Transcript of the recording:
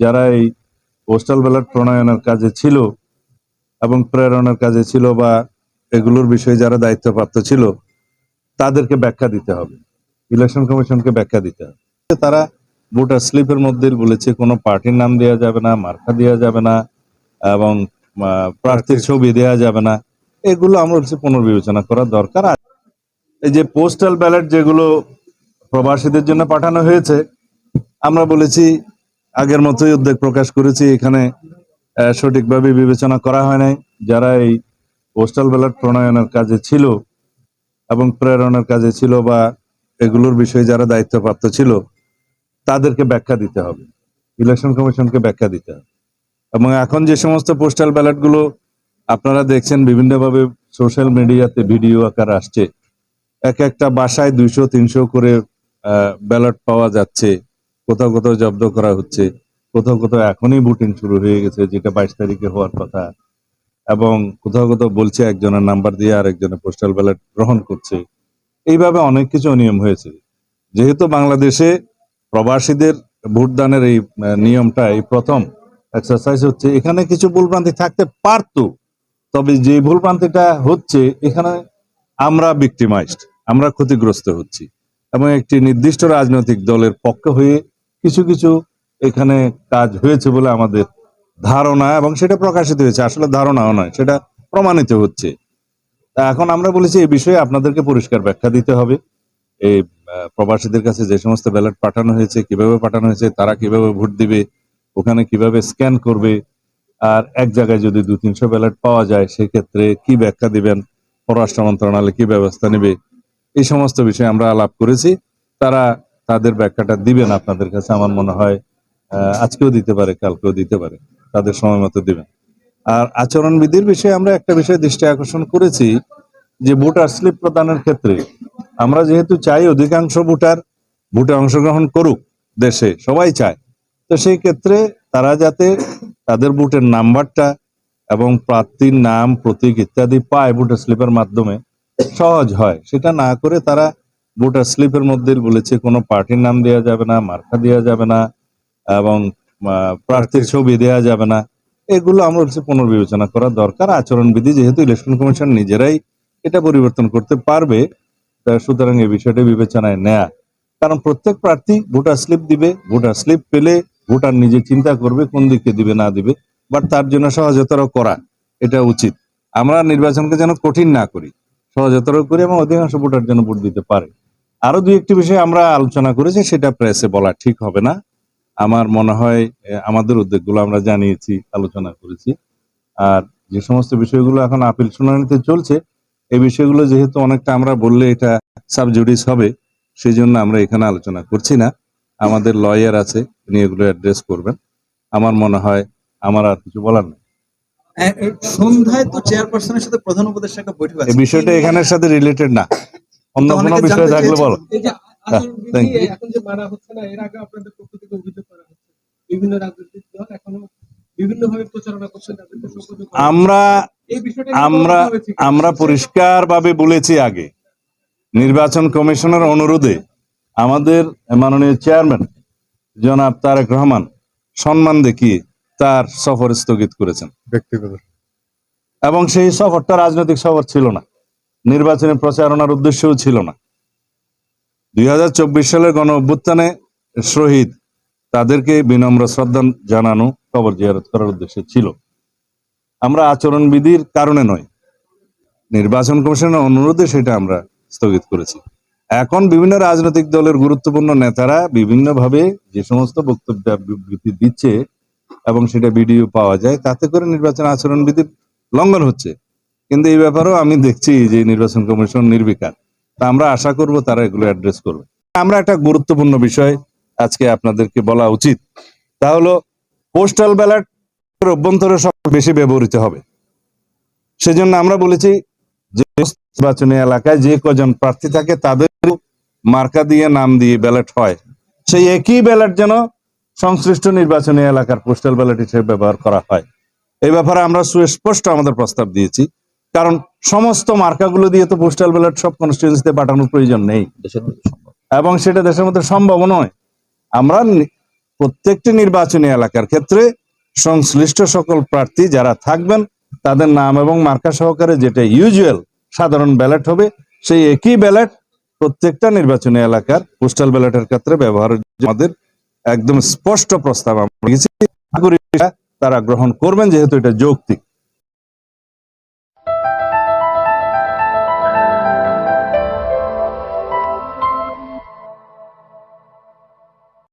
যারা এই postal ballot প্রণয়নের কাজে ছিল এবং প্রেরণের কাজে ছিল বা এগুলোর বিষয়ে যারা দায়িত্বপ্রাপ্ত ছিল তাদেরকে ব্যাখ্যা দিতে হবে। ইলেকশন কমিশনকে ব্যাখ্যা দিতে হবে। তারা ভোটার স্লিপের মধ্যে বলেছে কোনো পার্টির নাম দেওয়া যাবে না মার্কা দেওয়া যাবে না এবং প্রার্থীর ছবি দেওয়া যাবে না। এগুলো আমরা হচ্ছে পুনর্বিবেচনা করা দরকার। এই যে পোস্টাল ব্যালট যেগুলো প্রবাসীদের জন্য পাঠানো হয়েছে আমরা বলেছি আগের মতোই উদ্বেগ প্রকাশ করেছি। এখানে সঠিকভাবে বিবেচনা করা হয় নাই। যারা এই পোস্টাল ব্যালট প্রণয়নের কাজে ছিল এবং প্রেরণের কাজে ছিল বা এগুলোর বিষয়ে যারা দায়িত্বপ্রাপ্ত ছিল, তাদেরকে ব্যাখ্যা দিতে হবে। ইলেকশন কমিশনকে ব্যাখ্যা দিতে হবে। এবং এখন যে সমস্ত পোস্টাল ব্যালটগুলো আপনারা দেখছেন, বিভিন্নভাবে সোশ্যাল মিডিয়াতে ভিডিও আকার আসছে। এক একটা বাসায় দুইশো, তিনশো করে ব্যালট পাওয়া যাচ্ছে। কোথাও কোথাও জব্দ করা হচ্ছে, কোথাও কোথাও এখনই ভোটিং শুরু হয়ে গেছে, যেটা বাইশ তারিখে হওয়ার কথা। এবং কোথাও কোথাও বলছে একজনের নাম্বার দিয়ে আরেকজনের পোস্টাল ব্যালট গ্রহণ করছে। এইভাবে অনেক কিছু নিয়ম হয়েছে। যেহেতু বাংলাদেশে প্রবাসীদের ভোটদানের এই নিয়মটা এই প্রথম এক্সারসাইজ হচ্ছে, এখানে কিছু ভুলভ্রান্তি থাকতে পারতো, তবে যে ভুলভ্রান্তিটা হচ্ছে, এখানে আমরা ভিক্টিমাইজড আমরা ক্ষতিগ্রস্ত হচ্ছি। এবং একটি নির্দিষ্ট রাজনৈতিক দলের পক্ষ হয়ে কিছু কিছু এখানে কাজ হয়েছে বলে আমাদের ধারণা এবং সেটা প্রকাশিত হয়েছে। আসলে ধারণাও নয়, সেটা প্রমাণিত হচ্ছে। তা এখন আমরা বলেছি এই বিষয়ে আপনাদেরকে পরিষ্কার ব্যাখ্যা দিতে হবে। এই প্রবাসীদের কাছে যে সমস্ত ব্যালট পাঠানো হয়েছে, কীভাবে পাঠানো হয়েছে, তারা কীভাবে ভোট দিবে, ওখানে কীভাবে স্ক্যান করবে, আর এক জায়গায় যদি দু তিনশো ব্যালট পাওয়া যায়, সেক্ষেত্রে কি ব্যাখ্যা দিবেন, পররাষ্ট্র মন্ত্রণালয় কি ব্যবস্থা নেবে, এই সমস্ত বিষয়ে আমরা আলাপ করেছি। তারা তাদের ব্যাখ্যাটা দিবেন আপনাদের কাছে, আমার মনে হয় আজকেও দিতে পারে, কালকেও দিতে পারে। তাদের সময় মতো দিবেন। আর আচরণবিধির বিষয়ে আমরা একটা বিষয় দৃষ্টি আকর্ষণ করেছি, যে ভোটার স্লিপ প্রদানের ক্ষেত্রে আমরা যেহেতু চাই অধিকাংশ ভোটার ভোটে অংশগ্রহণ করুক, দেশে সবাই চায়, তো সেই ক্ষেত্রে তারা যাতে তাদের ভোটের নাম্বারটা এবং প্রার্থীর নাম, প্রতীক ইত্যাদি পায় ভোটার স্লিপের মাধ্যমে সহজ হয়। সেটা না করে তারা ভোটার স্লিপের মধ্যে বলেছে, কোনো পার্টির নাম দেওয়া যাবে না, মার্কা দেওয়া যাবে না, এবং প্রার্থীর ছবি দেওয়া যাবে না। এগুলো আমরা হচ্ছে পুনর্বিবেচনা করা দরকার। আচরণবিধি যেহেতু ইলেকশন কমিশন নিজেরাই এটা পরিবর্তন করতে পারবে সুতরাং এই বিষয়টা বিবেচনায় নেয়া। কারণ প্রত্যেক প্রার্থী ভোটার স্লিপ দিবে, ভোটার স্লিপ পেলে ভোটার নিজে চিন্তা করবে, কোন দিকে দিবে, না দিবে, বাট তার জন্য সহজতর করা, এটা উচিত। আমরা নির্বাচনকে যেন কঠিন না করি, সহজতর করি এবং অধিকাংশ ভোটার যেন ভোট দিতে পারে। আরও দুই একটি বিষয় আমরা আলোচনা করেছি সেটা প্রেসে বলা ঠিক হবে না। আমার মনে হয় আমাদের উদ্যোগগুলো আমরা জানিয়েছি আলোচনা করেছি। আর যে সমস্ত বিষয়গুলো এখন আপিল শুনানিতে চলছে এই বিষয়গুলো যেহেতু অনেকটা আমরা বললে এটা সাবজুডিস হবে সেই জন্য আমরা এখানে আলোচনা করছি না। আমাদের লয়ার আছে তিনি এগুলো অ্যাড্রেস করবেন। আমার মনে হয় আমার আর কিছু বলার নেই। সন্ধ্যায় তো চেয়ারপারসনের সাথে প্রধান উপদেষ্টা একটা বৈঠক বিষয়টা এখানের সাথে রিলেটেড না। অন্য কোনো বিষয় থাকলে বলো এই যে হ্যাঁ, আচরণ thank বিধি you. এখন যে হচ্ছে না এর আগে আপনাদের পক্ষ থেকে অভিযোগ করা হচ্ছে বিভিন্ন রাজনৈতিক দল এখনও বিভিন্ন ভাবে প্রচারণা করছে তাদেরকে সংশোধন করা। আমরা আমরা? আমরা পরিষ্কার ভাবে বলেছি আগে নির্বাচন কমিশনের অনুরোধে আমাদের মাননীয় চেয়ারম্যান জনাব তারেক রহমান সম্মান দেখিয়ে তার সফর স্থগিত করেছেন ব্যক্তিগত এবং সেই সফরটা রাজনৈতিক সফর ছিল না নির্বাচনী প্রচারণার উদ্দেশ্যও ছিল না। দুই হাজার চব্বিশ সালের গণ অভ্যুত্থানে শহীদ তাদেরকে বিনম্র শ্রদ্ধা জানানো কবর জিয়ারত করার উদ্দেশ্যে ছিল। আমরা আচরণবিধির কারণে নয়, নির্বাচন কমিশনের অনুরোধে সেটা আমরা স্থগিত করেছি। এখন বিভিন্ন রাজনৈতিক দলের গুরুত্বপূর্ণ নেতারা বিভিন্নভাবে যে সমস্ত বক্তব্য বিবৃতি দিচ্ছে এবং সেটা ভিডিও পাওয়া যায়, তাতে করে নির্বাচন আচরণবিধির লঙ্ঘন হচ্ছে। কিন্তু এই ব্যাপারেও আমি দেখছি যে নির্বাচন কমিশন নির্বিকার। তা আমরা আশা করব তারা এগুলো অ্যাড্রেস করবে। আমরা একটা গুরুত্বপূর্ণ বিষয় আজকে আপনাদেরকে বলা উচিত। তা হলো পোস্টাল ব্যালট অভ্যন্তরে সব বেশি ব্যবহৃত হবে। সেজন্য আমরা বলেছি, যে নির্বাচনী এলাকায় যে কজন প্রার্থী থাকে, তাদের মার্কা দিয়ে, নাম দিয়ে ব্যালট হয়। সেই একই ব্যালট যেন সংশ্লিষ্ট নির্বাচনী এলাকার পোস্টাল ব্যালট হিসেবে ব্যবহার করা হয়। এই ব্যাপারে আমরা সুস্পষ্ট আমাদের প্রস্তাব দিয়েছি। কারণ সমস্ত মার্কাগুলো দিয়ে তো পোস্টাল ব্যালট সব কনস্টিটিউন্সিতে পাঠানোর প্রয়োজন নেই। এবং সেটা দেশের মধ্যে সম্ভব নয়। আমরা প্রত্যেকটি নির্বাচনী এলাকার ক্ষেত্রে সংশ্লিষ্ট সকল প্রার্থী যারা থাকবেন তাদের নাম এবং মার্কা সহকারে যেটা ইউজুয়াল সাধারণ ব্যালট হবে সেই একই ব্যালট প্রত্যেকটা নির্বাচনী এলাকার পোস্টাল ব্যালটের ক্ষেত্রে ব্যবহারের জন্য আমাদের একদম স্পষ্ট প্রস্তাব আমরা তারা গ্রহণ করবেন যেহেতু এটা যৌক্তিক।